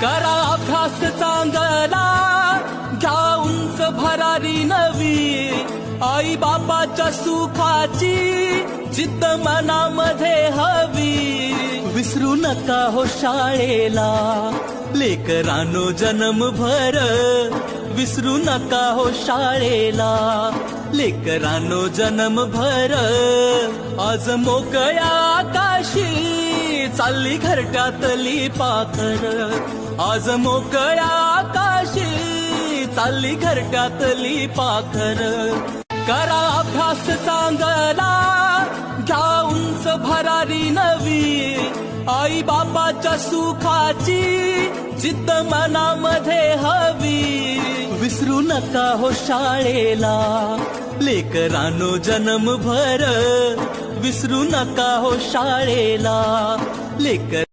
करा अभ्यास चांगला. घ्या उंच भरारी नवी. आई बापाच्या सुखाची जिद्द मनामध्ये हवी. विसरू नका हो शाळेला. लेकरानो जन्मभर विसरू नका हो शाळेला. लेकरानो जन्मभर आज मोकळ्या आकाशी चालली घरट्यातली पाखर आज मोकळ्या आकाशी चालली घरट्यातली पाखर. करा अभ्यास चांगला घ्या उंच भरारी नवी. आई बापाच्या सुखाची जिद्द मनामध्ये हवी. विसरू नका हो शाळेला लेकरानो जन्मभर विसरू नका हो शाळेला. लेकर